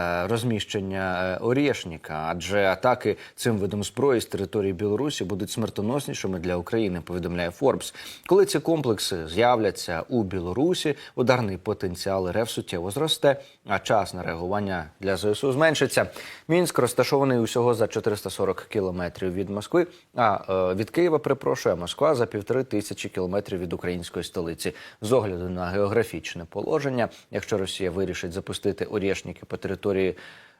е, розміщення е, Орєшніка, адже атаки цим видом зброї з території Білорусі будуть смертоноснішими для України. Повідомляє Форбс. Коли ці комплекси з'являться у Білорусі, ударний потенціал РФ суттєво зросте, а час на реагування для ЗСУ зменшиться. Мінськ розташований усього за 440 кілометрів від Москви. А е, від Києва перепрошує Москва за півтори тисячі кілометрів від української столиці. З огляду на географічне положення, якщо Росія вирішить запустити Орєшніки по території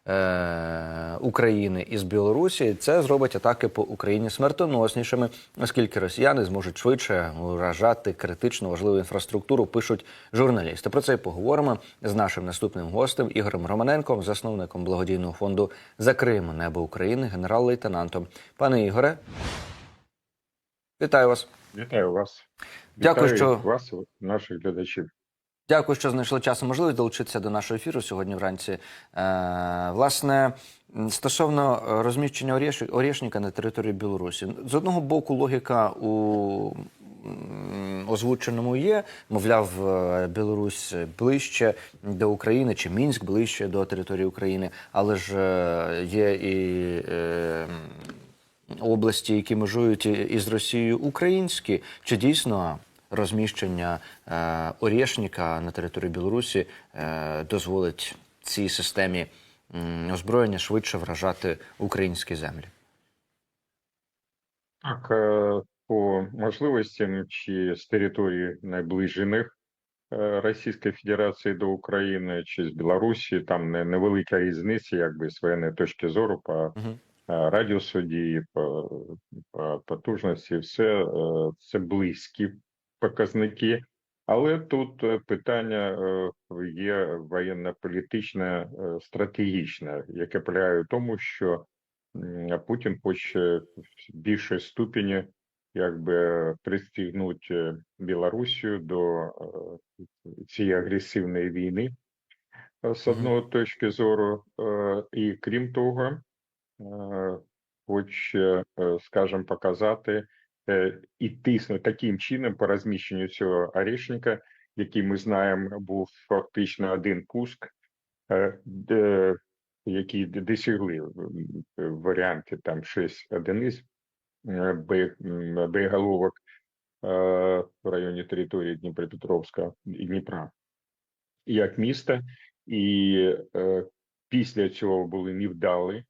е, України із Білорусі, це зробить атаки по Україні смертоноснішими, оскільки росіяни зможуть швидше уражати критично важливу інфраструктуру. Пишуть журналісти. Про це й поговоримо з нашим наступним гостем Ігорем Романенком, засновником благодійного фонду Закриємо небо України, генерал-лейтенантом. Пане Ігоре, вітаю вас. Вітаю вас. Дякую, Вітаю що- вас, наших глядачів. Дякую, що знайшли час і можливість долучитися до нашого ефіру сьогодні вранці. Е, власне, стосовно е, розміщення Орєш... На території Білорусі, з одного боку, логіка у озвученому є. Мовляв, е, Білорусь ближче до України чи Мінськ ближче до території України, але ж є і. Області, які межують із Росією, українські, чи дійсно розміщення е, Орєшніка на території Білорусі е, дозволить цій системі озброєння швидше вражати українські землі? Так, е, по можливостям чи з території найближених Російської Федерації до України чи з Білорусі, там невелика різниця, якби з воєнної точки зору по Мгм. е, радіусу дії, по, по потужності, все це близькі показники. Але тут е, питання е, є воєнно-політичне, е, стратегічне, яке полягає в тому, що Путін хоче в більшій ступені якби пристігнути Білорусію до цієї агресивної війни з одної точки зору, і крім того, хоче, скажімо, показати і тиснути таким чином по розміщенню цього орешника, який ми знаємо, був фактично один пуск, е, де, які д- досягли м, варіанти там 6 одиниць е, боєголовок е, в районі території Дніпропетровська і Дніпра як міста, і після цього були невдалі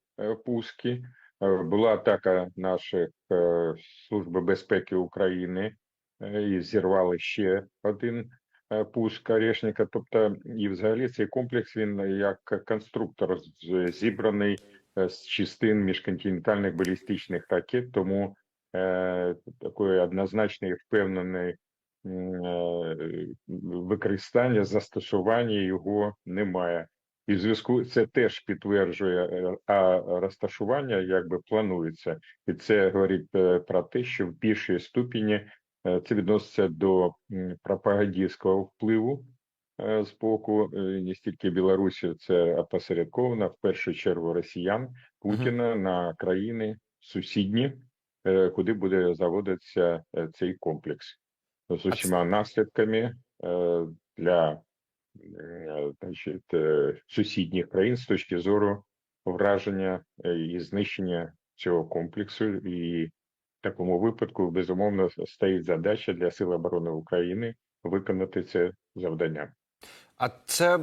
пуски. Е, була атака наших е, служби безпеки України е, і зірвали ще один пуск Орешника. Тобто, і взагалі цей комплекс він як конструктор зібраний з частин міжконтинентальних балістичних ракет, тому такої однозначної впевненої використання, застосування його немає. І в зв'язку це теж підтверджує, е, а розташування якби планується, і це говорить е, про те, що в більшій ступені е, це відноситься до пропагандистського впливу з боку не стільки Білорусі, це опосередковано в першу чергу росіян Путіна на країни сусідні, куди буде заводитися цей комплекс з усіма наслідками для значить, е, сусідніх країн з точки зору враження е, і знищення цього комплексу. І в такому випадку безумовно стоїть задача для Сил оборони України виконати це завдання. А це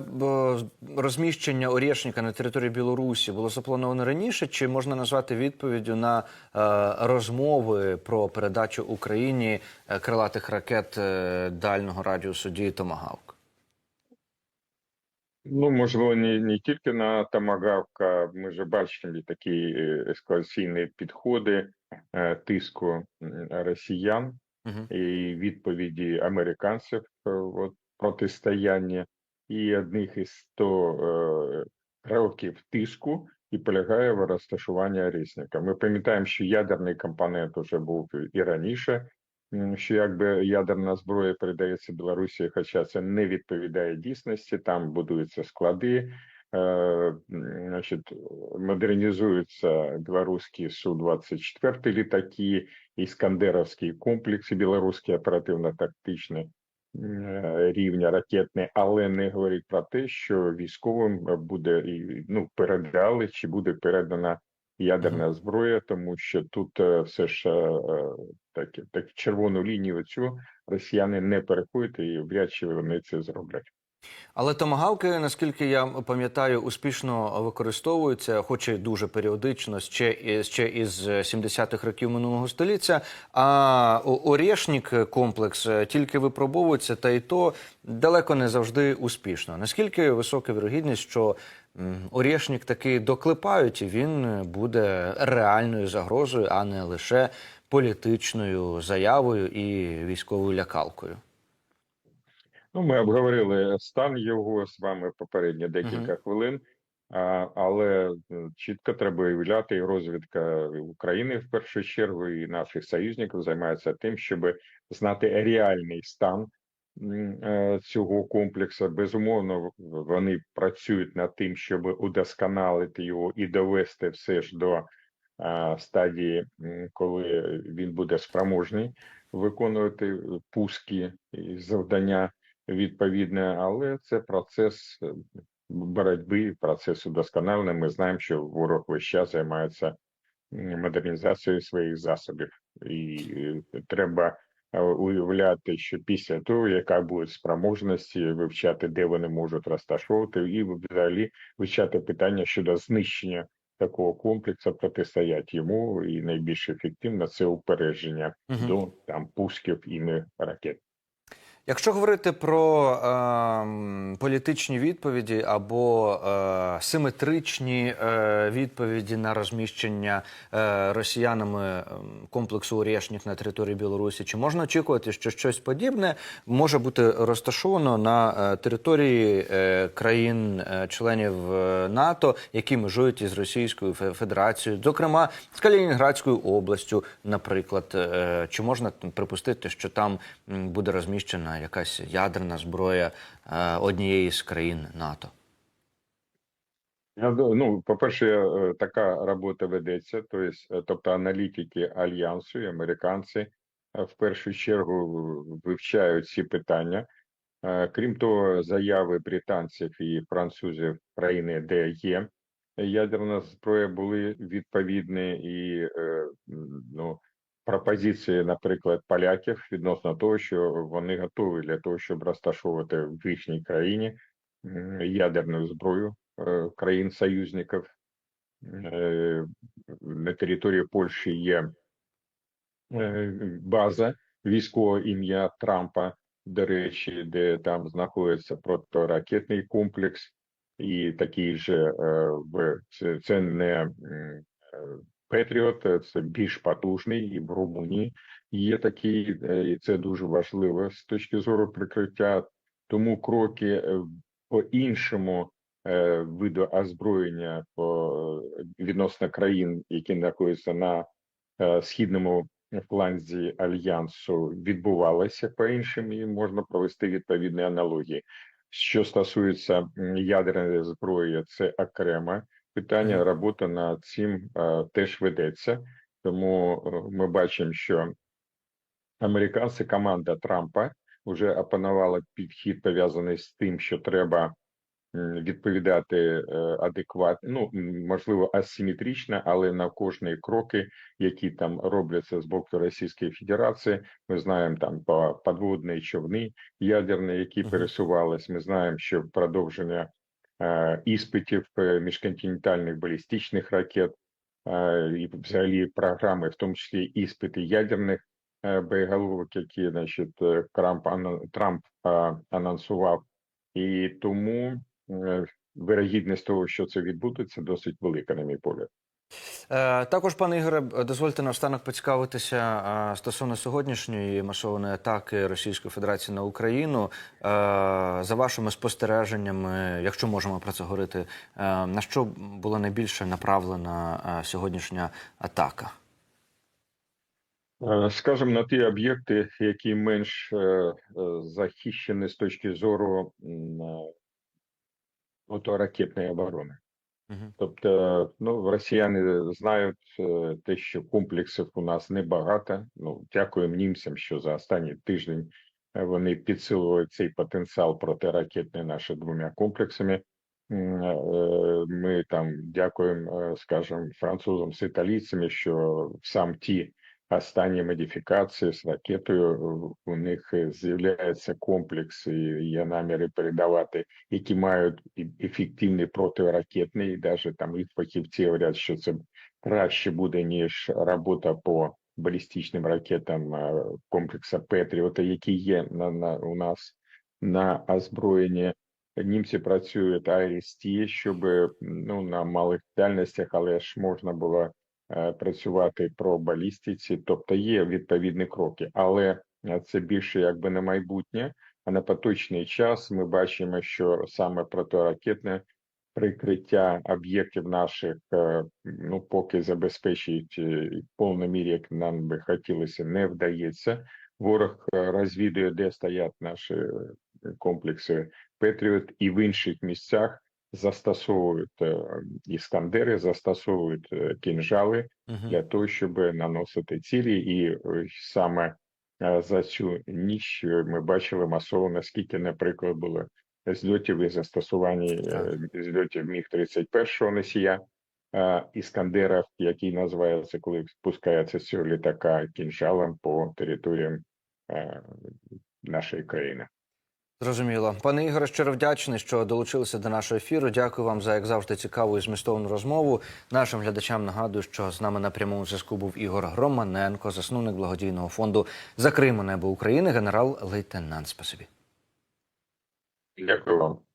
розміщення Орєшніка на території Білорусі було заплановано раніше, чи можна назвати відповіддю на е, розмови про передачу Україні е, крилатих ракет е, дальнього радіусу дії Томагавк? Ну, можливо, не, не тільки на Томагавка. Ми вже бачили такі е, ескалаційні підходи е, тиску росіян Угу. і відповіді американців е, от, протистояння. І одних із 100 е, кроків тиску і полягає в розташуванні Орісника. Ми пам'ятаємо, що ядерний компонент вже був і раніше, що якби ядерна зброя передається Білорусі, хоча це не відповідає дійсності. Там будуються склади, е, значить, модернізуються білоруські Су-24 літаки, іскандеровський комплекс білоруський оперативно-тактичний. е, рівня ракетний, але не говорить про те, що військовим буде ну передали чи буде передана ядерна зброя, тому що тут е, все ж так, так червону лінію цю росіяни не переходять і вряд чи вони це зроблять. Але томагавки, наскільки я пам'ятаю, успішно використовуються, хоч і дуже періодично, ще, ще із 70-х років минулого століття. А Орєшнік комплекс е, тільки випробовується, та й то далеко не завжди успішно. Наскільки висока вірогідність, що Орєшнік таки доклепають, і він буде реальною загрозою, а не лише політичною заявою і військовою лякалкою. Ну, ми обговорили стан його з вами попередні декілька хвилин, а, але е, чітко треба уявляти, і розвідка України в першу чергу і наших союзників займається тим, щоб знати реальний стан е, цього комплексу. Безумовно, вони працюють над тим, щоб удосконалити його і довести все ж до а, стадії, коли він буде спроможний виконувати пуски і завдання відповідне, але це процес е, боротьби, процес удосконалення. Ми знаємо, що ворог весь час займається модернізацією своїх засобів, і е, треба е, уявляти, що після того, яка буде спроможності вивчати, де вони можуть розташовувати, і взагалі вивчати питання щодо знищення такого комплексу, протистоять йому, і найбільш ефективно це упередження угу. до там пусків іми ракет. Якщо говорити про е, політичні відповіді або е, симетричні е, відповіді на розміщення е, росіянами ем, комплексу Орєшнік на території Білорусі, чи можна очікувати, що щось подібне може бути розташовано на е, території е, країн-членів НАТО, які межують із Російською Федерацією, зокрема з Калінінградською областю, наприклад, Е, чи можна припустити, що там буде розміщена якась ядерна зброя е, однієї з країн НАТО? Ну, по-перше, е, така робота ведеться, е, тобто аналітики альянсу і американці в першу чергу вивчають ці питання. Крім того, заяви британців і французів країни, де є ядерна зброя, були відповідні і ну, пропозиції, наприклад, поляків відносно того, що вони готові для того, щоб розташовувати в їхній країні ядерну зброю е, країн-союзників. Е, На території Польщі є е, база військового ім'я Трампа, до речі, де там знаходиться протиракетний комплекс, і такий же це, не Петріот, це більш потужний, і в Румунії є такий, е, і це дуже важливо з точки зору прикриття. Тому кроки е, по іншому е, виду озброєння по відносно країн, які знаходяться на е, східному фланзі альянсу, відбувалися по іншим, і можна провести відповідні аналогії. Що стосується ядерної зброї, це окреме питання. Мгм. Робота над цим е, теж ведеться. Тому е, ми бачимо, що американці, команда Трампа вже опанувала підхід пов'язаний з тим, що треба відповідати е, адекватно, ну можливо, асиметрично, але на кожні кроки, які там робляться з боку Російської Федерації. Ми знаємо там по подводні човни ядерні, які пересувались. Ми знаємо, що продовження іспитів е, міжконтинентальних балістичних ракет і взагалі програми, в тому числі іспити ядерних боєголовок, які значить Трамп Трамп анонсував, і тому вирогідність того, що це відбудеться, досить велика, на мій погляд. Е, також, пане Ігоре, дозвольте наостанок поцікавитися е, стосовно сьогоднішньої масованої атаки Російської Федерації на Україну. Е, за вашими спостереженнями, якщо можемо про це говорити, на що була найбільше направлена сьогоднішня атака? Скажімо, на ті об'єкти, які менш захищені з точки зору е, оборони. Тобто, ну, росіяни знають е, те, що комплексів у нас небагато. Ну, дякуємо німцям, що за останній тиждень Е, Вони підсилували цей потенціал протиракетний наші двома комплексами. Е, Ми там дякуємо, скажімо, французам з італійцями, що сам ті останні модифікації з ракетою е, у них е, з'являється комплекс, і є наміри передавати, які мають ефективний протиракетний, і навіть там їх фахівці говорять, що це краще буде ніж робота по балістичним ракетам е, комплексу Петріота, які є на, на у нас на озброєнні. Німці працюють IRST, щоб ну на малих дальностях, але ж можна було працювати про балістиці, тобто є відповідні кроки, але е, це більше якби на майбутнє. А на поточний час ми бачимо, що саме протиракетне прикриття об'єктів наших, е, ну поки забезпечить е, в повній мірі, як нам би хотілося, не вдається. Ворог е, розвідує, де стоять наші е, комплекси Петріот, і в інших місцях застосовують е, іскандери, застосовують е, кінжали Мгм. для того, щоб наносити цілі, і е, саме за цю ніч ми бачили масово, наскільки, наприклад, було зльотів і застосування зльотів міг 31 носія іскандерів, який називається, коли спускається з цього літака кінжалом по територіям нашої країни. Зрозуміло. Пане Ігоре, щиро вдячний, що долучилися до нашого ефіру. Дякую вам за як завжди цікаву і змістовну розмову. Нашим глядачам нагадую, що з нами на прямому зв'язку був Ігор Громаненко, засновник благодійного фонду Закримо небо України, генерал-лейтенант. Спасибі. Дякую вам.